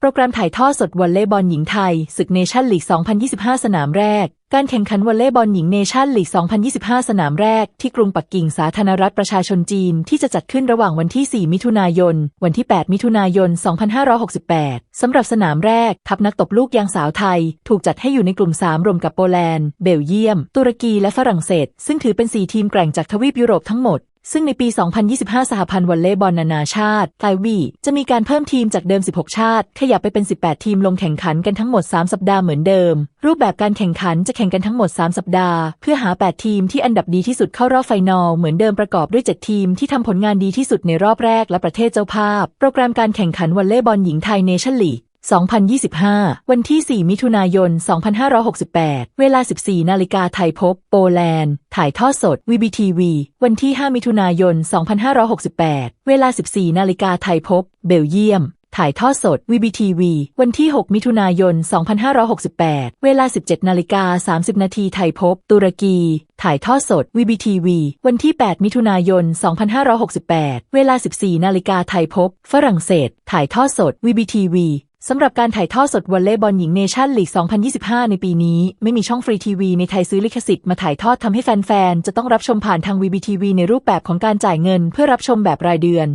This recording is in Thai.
โปรแกรมถ่ายทอดสดวอลเลย์บอลหญิงไทย ศึกเนชั่นลีก 2025 สนามแรก การแข่งขันวอลเลย์บอลหญิงเนชั่นลีก 2025 สนามแรก ที่กรุงปักกิ่งสาธารณรัฐประชาชนจีน ที่จะจัดขึ้นระหว่างวันที่ 4 มิถุนายน วันที่ 8 มิถุนายน 2568 สำหรับสนามแรก ทัพนักตบลูกยางสาวไทย ถูกจัดให้อยู่ในกลุ่ม 3 รวมกับโปแลนด์ เบลเยียม ตุรกีและฝรั่งเศส ซึ่งถือเป็น 4 ทีมแกร่งจากทวีปยุโรปทั้งหมด ซึ่งในปี 2025 สหพันธ์วอลเลย์บอลนานาชาติไทวีจะมีการเพิ่มทีมจากเดิม 16 ชาติ ขยับไปเป็น 18 ทีมลงแข่งขันกันทั้งหมด 3 สัปดาห์เหมือนเดิม รูปแบบการแข่งขันจะแข่งกันทั้งหมด 3 สัปดาห์ เพื่อหา 8 ทีมที่อันดับดีที่สุดเข้ารอบไฟนอลเหมือนเดิมประกอบด้วย 7 ทีมที่ทำผลงานดีที่สุดในรอบแรกและประเทศเจ้าภาพ โปรแกรมการแข่งขันวอลเลย์บอลหญิงไทยเนชั่นลีก 2025 วันที่ 4 มิถุนายน 2568 เวลา 14 นาฬิกาไทยพบ โปแลนด์ ถ่ายทอดสด VBTV วันที่ 5 มิถุนายน 2568 เวลา 14 นาฬิกาไทยพบ เบลเยียม ถ่ายทอดสด VBTV วันที่ 6 มิถุนายน 2568 เวลา 17 นาฬิกา 30 นาทีไทยพบ ตุรกี ถ่ายทอดสด VBTV วันที่ 8 มิถุนายน 2568 เวลา 14 นาฬิกาไทยพบ ฝรั่งเศส ถ่ายทอดสด VBTV สำหรับการถ่ายทอดสดวอลเลย์บอลหญิงเนชั่นลีก 2025 ในปีนี้ ไม่มีช่องฟรีทีวีในไทยซื้อลิขสิทธิ์มาถ่ายทอดทำให้แฟน ๆ จะต้องรับชมผ่านทางวีวีทีวีในรูปแบบของการจ่ายเงินเพื่อรับชมแบบรายเดือน